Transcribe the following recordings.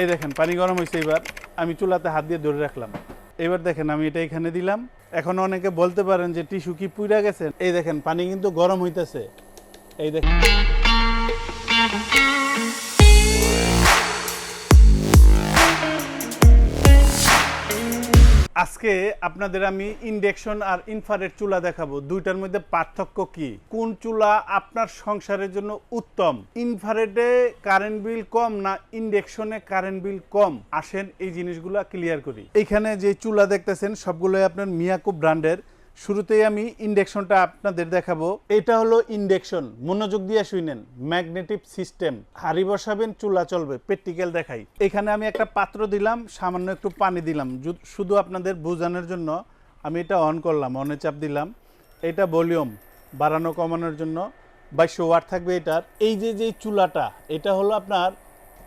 এই দেখেন, পানি গরম হয়েছে এবার। আমি চুলাতে হাত দিয়ে ধরে রাখলাম। এবার দেখেন, আমি এটা এখানে দিলাম। এখন অনেকে বলতে পারেন যে, টিস্যু কি পুইরা গেছে? এই দেখেন, পানি কিন্তু গরম হইতেছে। এই দেখেন। আজকে আপনাদের আমি ইন্ডেকশন আর ইনফ্রারেড চুলা দেখাবো। দুইটার মধ্যে পার্থক্য কি? কোন চুলা আপনার সংসারের জন্য উত্তম? ইনফ্রারেডে কারেন্ট বিল কম না ইন্ডেকশনে কারেন্ট বিল কম? আসেন এই জিনিসগুলো ক্লিয়ার করি। এখানে যে চুলা দেখতেছেন, সবগুলোই আপনার মিয়াকো ব্র্যান্ডের। শুরুতেই আমি ইন্ডেকশনটা আপনাদের দেখাবো। এটা হলো ইন্ডেকশন। মনোযোগ দিয়ে শুনেন। Magnetic system. হাড়ি বসাবেন, চুলা চলবে। প্র্যাকটিক্যাল দেখাই। এখানে আমি একটা পাত্র দিলাম, সামান্য একটু পানি দিলাম। শুধু আপনাদের বোঝানোর জন্য আমি এটা অন করলাম, অনে চাপ দিলাম। এটা ভলিউম বাড়ানো কমানোর জন্য। বাইশশো ওয়াট থাকবে এটার। এই যে যে চুলাটা, এটা হলো আপনার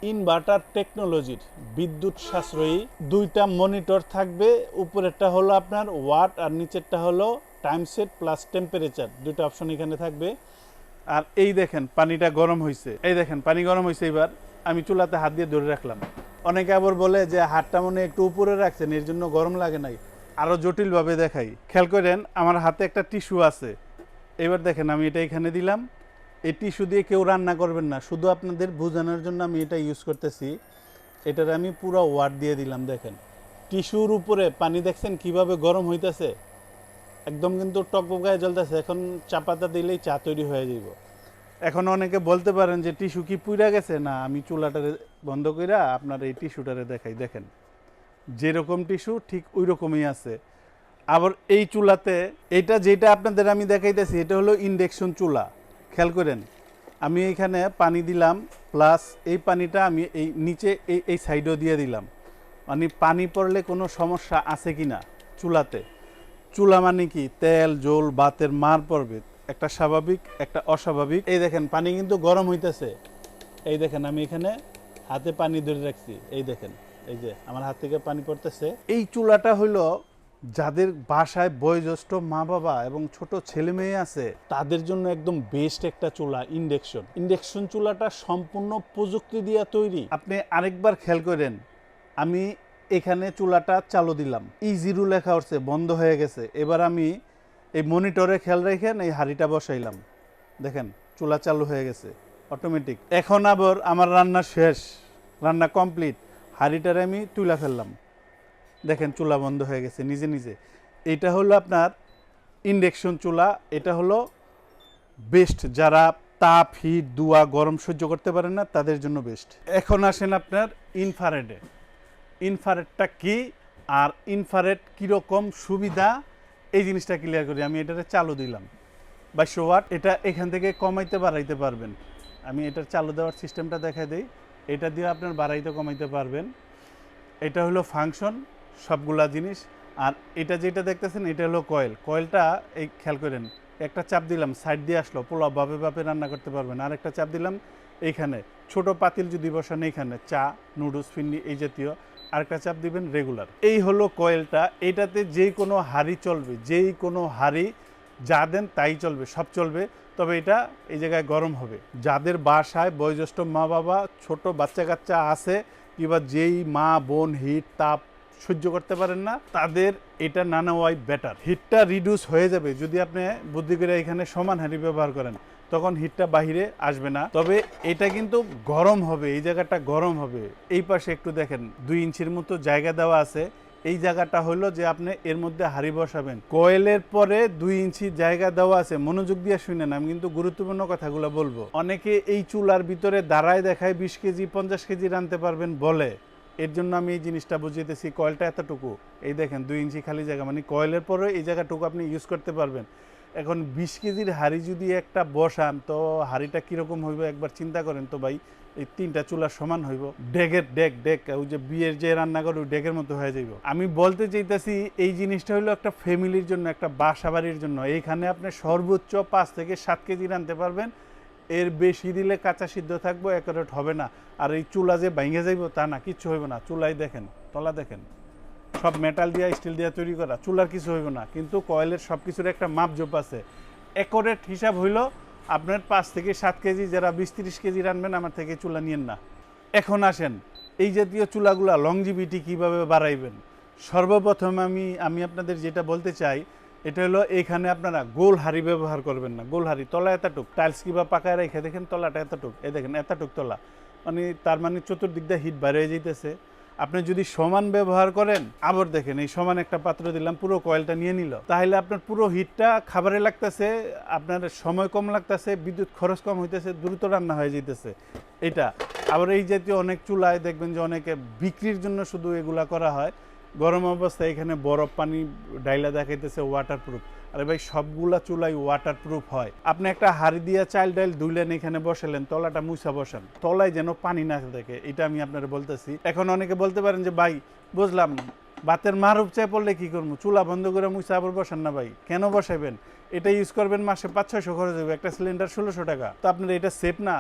ইনভার্টার টেকনোলজির বিদ্যুৎ সাশ্রয়ী। দুইটা মনিটর থাকবে, উপরেরটা হলো আপনার ওয়াট আর নিচেরটা হলো টাইম সেট প্লাস টেম্পারেচার। দুটো অপশন এখানে থাকবে। আর এই দেখেন, পানিটা গরম হয়েছে এই দেখেন, পানি গরম হয়েছে এবার আমি চুলাতে হাত দিয়ে ধরে রাখলাম। অনেকে আবার বলে যে হাতটা মনে একটু উপরে রাখছেন, এর জন্য গরম লাগে নাই। আরও জটিলভাবে দেখাই। খেয়াল করেন, আমার হাতে একটা টিস্যু আছে। এবার দেখেন, আমি এটা এখানে দিলাম। এই টিস্যু দিয়ে কেউ রান্না করবেন না, শুধু আপনাদের বোঝানোর জন্য আমি এটা ইউজ করতেছি। এটার আমি পুরো ওয়াট দিয়ে দিলাম, দেখেন। টিস্যুর উপরে পানি দেখছেন কীভাবে গরম হইতেছে? একদম কিন্তু টকবগায় জ্বলতেছে, এখন চা পাতা দিলেই চা তৈরি হয়ে যাব এখন অনেকে বলতে পারেন যে, টিস্যু কি পুইরা গেছে? না, আমি চুলাটারে বন্ধ কইরা আপনার এই টিস্যুটারে দেখাই, দেখেন। যেরকম টিস্যু, ঠিক ওই রকমই আছে। আবার এই চুলাতে, এটা যেটা আপনাদের আমি দেখাইতেছি, এটা হলো ইন্ডেকশন চুলা। খেয়াল করেন, আমি এখানে পানি দিলাম প্লাস এই পানিটা আমি এই নিচে এই এই সাইডও দিয়ে দিলাম। মানে পানি পড়লে কোনো সমস্যা আছে কি না চুলাতে? চুলা মানে কি? তেল, জল বাতের মার পড়বে। একটা স্বাভাবিক, একটা অস্বাভাবিক। এই দেখেন, পানি কিন্তু গরম হইতেছে। এই দেখেন, আমি এখানে হাতে পানি ধরে রাখছি। এই দেখেন, এই যে আমার হাত থেকে পানি পড়তেছে। এই চুলাটা হইল যাদের বাসায় বয়োজ্যেষ্ঠ মা বাবা এবং ছোট ছেলে মেয়ে আছে, তাদের জন্য একদম বেস্ট একটা চুলা ইন্ডেকশন ইন্ডেকশন চুলাটা সম্পূর্ণ প্রযুক্তি দিয়ে তৈরি। আপনি আরেকবার খেয়াল করেন, আমি এখানে চুলাটা চালু দিলাম। ই জিরো লেখা হচ্ছে বন্ধ হয়ে গেছে। এবার আমি এই মনিটরে খেয়াল রেখেন, এই হাঁড়িটা বসাইলাম। দেখেন, চুলা চালু হয়ে গেছে অটোমেটিক এখন আবার আমার রান্না শেষ, রান্না কমপ্লিট হাঁড়িটারে আমি তুলে ফেললাম। দেখেন চুলা বন্ধ হয়ে গেছে নিজে নিজে। এটা হলো আপনার ইন্ডেকশন চুলা, এটা হলো বেস্ট যারা তাপ হিট দুয়া, গরম সহ্য করতে পারেন না, তাদের জন্য বেস্ট এখন আসেন আপনার ইনফারেডে ইনফারেডটা কি আর ইনফারেড কীরকম সুবিধা? এই জিনিসটা ক্লিয়ার করি, আমি এটাতে চালু দিলাম। বাইশশো ওয়াট, এটা এখান থেকে কমাইতে বাড়াইতে পারবেন। আমি এটার চালু দেওয়ার সিস্টেমটা দেখাই দিই। এটা দিয়ে আপনার বাড়াইতে কমাইতে পারবেন। এটা হলো ফাংশন সবগুলা জিনিস। আর এটা যেটা দেখতেছেন, এটা হলো কয়েল কয়েলটা এই খেয়াল করেন, একটা চাপ দিলাম সাইড দিয়ে আসলো, পোলাও বাপে বাপে রান্না করতে পারবেন আর একটা চাপ দিলাম, এইখানে। ছোট পাতিল যদি বসান এইখানে, চা নুডলস ফিন্নি, এই জাতীয়। আরেকটা চাপ দিবেন রেগুলার এই হলো কয়েলটা এটাতে যে কোনো হাড়ি চলবে যেই কোনো হাড়ি যা দেন তাই চলবে, সব চলবে। তবে এটা এই জায়গায় গরম হবে। যাদের বাসায় বয়োজ্যেষ্ঠ মা বাবা ছোট বাচ্চা কাচ্চা আছে, কিংবা যেই মা, বোন, হিট, তাপ সহ্য করতে পারেন না, তাদের এটা না নেওয়াই বেটার হিটটা রিডিউস হয়ে যাবে, যদি আপনি বুদ্ধি করে এখানে সমান হাঁড়ি ব্যবহার করেন, তখন হিটটা বাহিরে আসবে না। তবে এটা কিন্তু গরম হবে, এই জায়গাটা গরম হবে। এই পাশে একটু দেখেন, দুই ইঞ্চির মতো জায়গা দেওয়া আছে। এই জায়গাটা হলো যে আপনি এর মধ্যে হাড়ি বসাবেন। কয়েলের পরে দুই ইঞ্চি জায়গা দেওয়া আছে, মনোযোগ দিয়ে শুনেন, আমি কিন্তু গুরুত্বপূর্ণ কথাগুলো বলব। অনেকে এই চুলার ভিতরে দাঁড়ায় দেখায় বিশ কেজি, পঞ্চাশ কেজি রানতে পারবেন বলে। এর জন্য আমি এই জিনিসটা বুঝিয়েতেছি কয়েলটা এতটুকু। এই দেখেন, দুই ইঞ্চি খালি জায়গা মানে কয়েলের পরে এই জায়গাটুকু আপনি ইউজ করতে পারবেন। এখন বিশ কেজির হাড়ি যদি একটা বসান, তো হাড়িটা কীরকম হইব একবার চিন্তা করেন তো ভাই, এই তিনটা চুলার সমান হইব। ডেকের ডেক ডেক ওই যে বিয়ের যে রান্না করে ডেকের মতো হয়ে যাইব। আমি বলতে চাইতেছি, এই জিনিসটা হলো একটা ফ্যামিলির জন্য, একটা বাসা বাড়ির জন্য। এইখানে আপনি সর্বোচ্চ পাঁচ থেকে সাত কেজি রানতে পারবেন। এর বেশি দিলে কাঁচা সিদ্ধ থাকব একরেট হবে না। আর এই চুলা যে ভাঙে যাইব তা না, কিচ্ছু হইব না। চুলাই দেখেন, তলা দেখেন। সব মেটাল দিয়া স্টিল দিয়া তৈরি করা, চুলার কিছু হইব না। কিন্তু কয়েলের সব কিছুর একটা মাপ জোপ আছে। একরেট হিসাব হইল আপনার পাঁচ থেকে সাত কেজি, যারা বিশ তিরিশ কেজি রানবেন, আমার থেকে চুলা নিয়েন না। এখন আসেন, এই জাতীয় চুলাগুলা লংজিভিটি কীভাবে বাড়াইবেন? সর্বপ্রথম আমি আমি আপনাদের যেটা বলতে চাই এটা হলো এইখানে আপনারা গোল হাড়ি ব্যবহার করবেন না। গোল হাড়ি, তলা এতটুক টাইলস কিবা পাকায় রেখে দেখেন তলাটা এতটুক। এ দেখেন, এতটুক তলা। মানে তার মানে চতুর্দিক দিয়ে হিট বাইরে যাইতেছে। আপনি যদি সমান ব্যবহার করেন, আবার দেখেন এই সমান একটা পাত্র দিলাম, পুরো কয়েলটা নিয়ে নিল। তাহলে আপনার পুরো হিটটা খাবারে লাগতেছে, আপনার সময় কম লাগতেছে, বিদ্যুৎ খরচ কম হইতেছে, দ্রুত রান্না হয়ে যেতেছে এটা। আবার এই জাতীয় অনেক চুলায় দেখবেন যে অনেকে বিক্রির জন্য শুধু এগুলা করা হয়। গরম অবস্থায় এখানে বরফ পানি ডাইলা দেখাইতেছে ওয়াটার প্রুফ আরে ভাই, সবগুলা চুলাই ওয়াটার প্রুফ হয়। আপনি একটা হাড়ি দিয়া চাল ডাইল ধুইলেন, এখানে বসালেন তলাটা মুছা বসান। তলায় যেন পানি না থাকে, এটা আমি আপনার বলতেছি। এখন অনেকে বলতে পারেন যে, ভাই, বুঝলাম বাতের মার উপচায় পড়লে কি করব? চুলা বন্ধ করে মুছা আবার বসান না ভাই। কেন বসাবেন এটা ইউজ করবেন মাসে পাঁচ ছয়শো খরচ হবে, একটা সিলিন্ডার ষোলোশো টাকা। তো আপনার এটা সেফ না?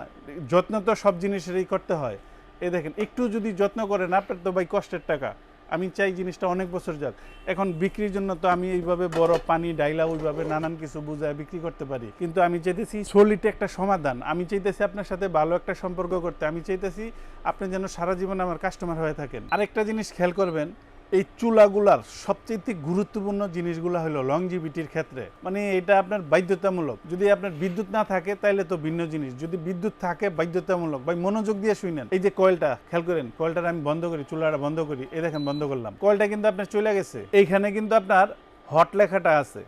যত্ন তো সব জিনিসেরই করতে হয়। এই দেখেন, একটু যদি যত্ন করেন, আপনার তো ভাই কষ্টের টাকা। আমি চাই জিনিসটা অনেক বছর যাক। এখন বিক্রির জন্য তো আমি এইভাবে বড় পানি, ডাইলা ওইভাবে নানান কিছু বুঝায় বিক্রি করতে পারি। কিন্তু আমি চাইতেছি সলিড একটা সমাধান। আমি চাইতেছি আপনার সাথে ভালো একটা সম্পর্ক করতে। আমি চাইতেছি আপনি যেন সারা জীবন আমার কাস্টমার হয়ে থাকেন। আরেকটা জিনিস খেয়াল করবেন এই চুলাগুলার সবচেয়ে গুরুত্বপূর্ণ জিনিসগুলো হলো লংজিভিটির ক্ষেত্রে। মানে এটা আপনার বাধ্যতামূলক। যদি আপনার বিদ্যুৎ না থাকে তাহলে তো ভিন্ন জিনিস। যদি বিদ্যুৎ থাকে, বাধ্যতামূলক। ভাই, মনোযোগ দিয়ে শুনেন এই যে কয়েলটা, খেয়াল করেন কয়েলটা আমি বন্ধ করি, চুলাটা বন্ধ করি, এ দেখেন, বন্ধ করলাম। কয়েলটা কিন্তু আপনার চলে গেছে। এইখানে কিন্তু আপনার হট লেখাটা আছে।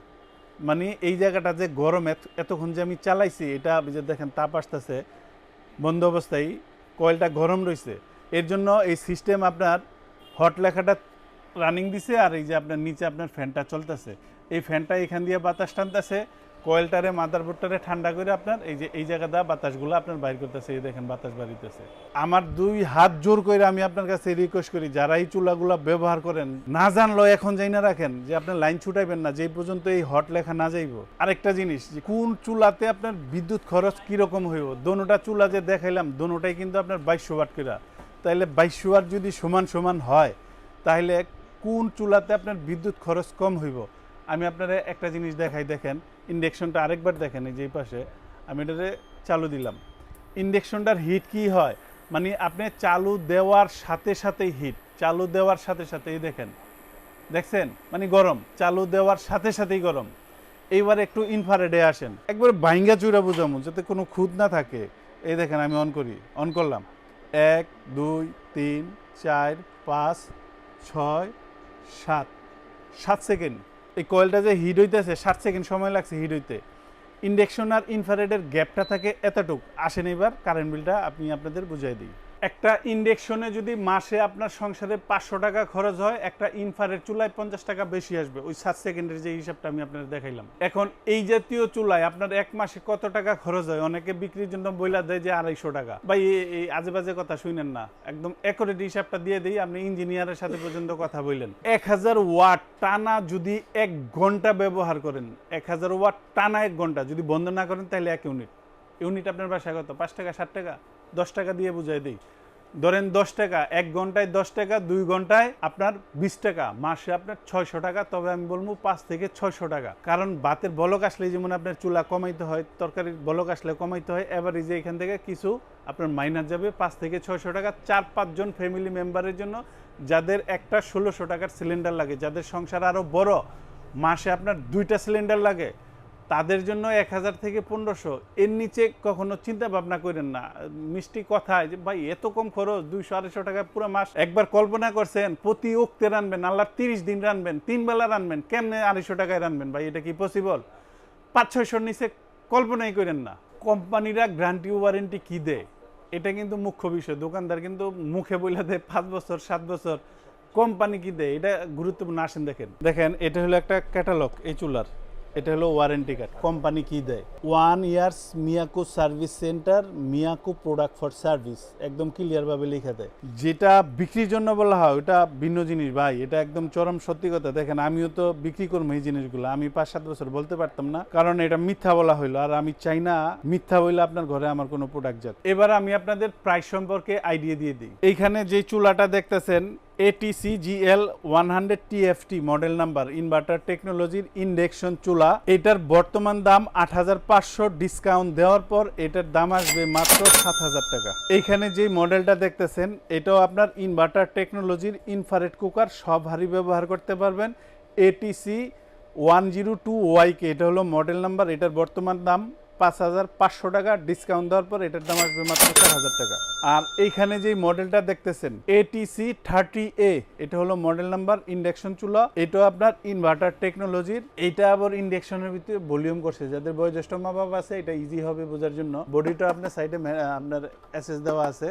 মানে এই জায়গাটা যে গরম এতক্ষণ যে আমি চালাইছি, এটা যে দেখেন, তাপ আসতেছে, বন্ধ অবস্থায় কয়েলটা গরম রয়েছে এর জন্য এই সিস্টেম আপনার হট লেখাটা রানিং দিছে আর এই যে আপনার নিচে আপনার ফ্যানটা চলতেছে। এই ফ্যানটা এখান দিয়ে বাতাস টানতেছে, কয়েলটারে, মাদারবোর্ডটারে ঠান্ডা করে আপনার এই যে, এই জায়গা দিয়ে বাতাসগুলো আপনার বাইর করতেছে, এই দেখেন বাতাস বাড়িতেছে। আমার দুই হাত জোর করে আমি আপনার কাছে রিকোয়েস্ট করি যারা এই চুলাগুলো ব্যবহার করেন, না জানলো এখন যাই না রাখেন, যে আপনার লাইন ছুটাইবেন না, যেই পর্যন্ত এই হট লেখা না যাইব। আরেকটা জিনিস, যে কোন চুলাতে আপনার বিদ্যুৎ খরচ কীরকম হইব? দোনোটা চুলা যে দেখাইলাম, দোনোটাই কিন্তু আপনার বাইশশো ওয়াট করে তাহলে বাইশশো ওয়াট যদি সমান সমান হয় তাহলে কোন চুলাতে আপনার বিদ্যুৎ খরচ কম হইব? আমি আপনারা একটা জিনিস দেখাই, দেখেন। ইন্ডেকশনটা আরেকবার দেখেন, এই যে পাশে। আমি এটাতে চালু দিলাম। ইন্ডেকশনটার হিট কি হয়? মানে আপনি চালু দেওয়ার সাথে সাথেই হিট। চালু দেওয়ার সাথে সাথেই দেখেন। দেখছেন? মানে গরম। চালু দেওয়ার সাথে সাথেই গরম। এইবার একটু ইনফারেডে আসেন। একবার বাইঙ্গা চুরা বুঝামু, যাতে কোনো খুদ না থাকে। এই দেখেন, আমি অন করি। অন করলাম। এক, দুই, তিন, চার, পাঁচ, ছয় সাত সাত সেকেন্ড এই কয়েলটা যে হিট হইতেছে, সাত সেকেন্ড সময় লাগছে হিট হইতে। ইন্ডেকশন আর ইনফ্রারেডের গ্যাপটা থাকে এতটুক। আসেন এবার কারেন্ট বিলটা আপনি আপনাদের বুঝাই দিই। একটা ইন্ডাকশনে যদি মাসে আপনার সংসারে পাঁচশো টাকা খরচ হয়, একটা ইনফ্রারেড চুলায় পঞ্চাশ টাকা বেশি আসবে। ওই সাত সেকেন্ডের যে হিসাবটা আমি আপনাদের দেখাইলাম। এখন এই জাতীয় চুলায় আপনার এক মাসে কত টাকা খরচ হয়? অনেকে বিক্রির জন্য বইলা দেয় যে আড়াইশো টাকা। এ- এই আজে বাজে কথা শুনেন না। একদম একরেট হিসাবটা দিয়ে দিই, আপনি ইঞ্জিনিয়ারের সাথে পর্যন্ত কথা বললেন। এক হাজার ওয়াট টানা যদি এক ঘণ্টা ব্যবহার করেন, এক হাজার ওয়াট টানা এক ঘণ্টা যদি বন্ধ না করেন, তাহলে এক ইউনিট। ইউনিট আপনার বাসায় কত? পাঁচ টাকা ষাট টাকা? দশ টাকা দিয়ে বুঝাই দিই। ধরেন দশ টাকা, এক ঘন্টায় দশ টাকা, দুই ঘন্টায় আপনার বিশ টাকা, মাসে আপনার ছয়শো টাকা, তবে আমি বলব পাঁচ থেকে ছয়শো টাকা। কারণ ভাতের বলক আসলে যেমন আপনার চুলা কমাইতে হয়, তরকারির বলক আসলে কমাইতে হয় এবার এই যে এখান থেকে কিছু আপনার মাইনাস যাবে পাঁচ থেকে ছয়শো টাকা, চার পাঁচজন ফ্যামিলি মেম্বারের জন্য যাদের একটা ষোলোশো টাকার সিলিন্ডার লাগে, যাদের সংসার আরও বড়, মাসে আপনার দুইটা সিলিন্ডার লাগে। তাদের জন্য এক হাজার থেকে পনেরোশো। এর নিচে কখনো চিন্তা ভাবনা করেন না। মিষ্টি কথায় যে, ভাই, এত কম খরচ, দুইশো, আড়াইশো টাকা পুরো মাস। একবার কল্পনা করছেন, প্রতি উক্তে রানবেন আল্লাহ তিরিশ দিন রানবেন, তিন বেলা রানবেন, কেমনে আড়াইশো টাকায় রানবেন? ভাই, এটা কি পসিবল পাঁচ, ছয়শোর নিচে কল্পনাই করেন না। কোম্পানিরা গ্যারান্টি ওয়ারেন্টি কি দেয়? এটা কিন্তু মুখ্য বিষয়। দোকানদার কিন্তু মুখে বলে দেয়, পাঁচ বছর, সাত বছর। কোম্পানি কি দেয়? এটা গুরুত্বপূর্ণ। আসেন দেখেন। দেখেন, এটা হলো একটা ক্যাটালগ এই চুলার। এটা হলো ওয়ারেন্টি কার্ড কোম্পানি কি দেয়? One years Miyako service centre Miyako product for service একদম ক্লিয়ার ভাবে লিখে দেয়। যেটা বিক্রির জন্য বলা হয়, ওটা ভিন্ন জিনিস ভাই। এটা একদম চরম সত্যি কথা। দেখেন, আমিও তো বিক্রি করব এই জিনিসগুলো। আমি পাঁচ সাত বছর বলতে পারতাম না। কারণ এটা মিথ্যা বলা হইল। আর আমি চাই না মিথ্যা হইলে আপনার ঘরে আমার কোনো প্রোডাক্ট যাক। এবার আমি আপনাদের প্রাইস সম্পর্কে আইডিয়া দিয়ে দিই। এইখানে যে চুলাটা দেখতেছেন ATC GL one hundred TFT model number inverter টেকনোলজির ইন্ডেকশন চুলা, এটার বর্তমান দাম আট হাজার পাঁচশো ডিসকাউন্ট দেওয়ার পর এটার দাম আসবে মাত্র সাত হাজার টাকা। এইখানে যে মডেলটা দেখতেছেন, এটাও আপনার ইনভার্টার টেকনোলজির ইনফারেট কুকার সব হারি ব্যবহার করতে পারবেন। ATC one zero two YK এটা হলো মডেল নাম্বার এটার বর্তমান দাম পাঁচ হাজার পাঁচশো টাকা ডিসকাউন্ট দেওয়ার পর এটার দাম আসবে মাত্র চার হাজার টাকা। আর এইখানে যে মডেলটা দেখতেছেন এটিসি থার্টি এ এটা হলো মডেল নাম্বার ইন্ডাকশন চুলা। এটাও আপনার ইনভার্টার টেকনোলজির এটা আবার ইন্ডাকশনের ভিতরে ভলিউম করছে। যাদের বয়োজ্যেষ্ঠ মা বাবা আছে, এটা ইজি হবে বোঝার জন্য। বডিটা আপনার সাইডে আপনার এসএস দেওয়া আছে।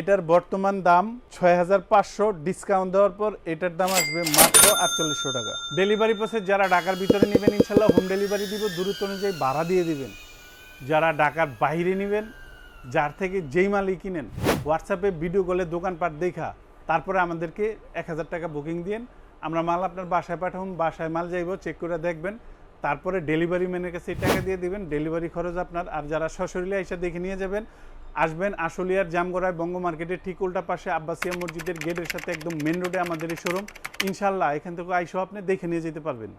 এটার বর্তমান দাম ছয় হাজার পাঁচশো ডিসকাউন্ট দেওয়ার পর এটার দাম আসবে মাত্র আটচল্লিশশো টাকা। ডেলিভারি প্রসেস যারা ঢাকার ভিতরে নেবেন, ইনশাল্লাহ হোম ডেলিভারি দিব। দূরত্ব অনুযায়ী ভাড়া দিয়ে দিবেন। যারা ঢাকার বাইরে নেবেন, যার থেকে যেই মালই কিনেন হোয়াটসঅ্যাপে ভিডিও কলে দোকানপাট দেখা, তারপরে আমাদেরকে এক হাজার টাকা বুকিং দিন আমরা মাল আপনার বাসায় পাঠাবো, বাসায় মাল যাইব চেক করে দেখবেন। তারপরে ডেলিভারি ম্যানের কাছে টাকা দিয়ে দিবেন। ডেলিভারি খরচ আপনার, আর যারা সশরীরে এসে দেখে নিয়ে যাবেন, আসবেন আশুলিয়ার জামগড়ায় বঙ্গ মার্কেটের ঠিক উল্টা পাশে আব্বাসিয়া মসজিদের গেটের সাথে একদম মেন রোডে আমাদের এই শোরুম ইনশাল্লাহ এখান থেকে আইসো আপনি দেখে নিয়ে যেতে পারবেন।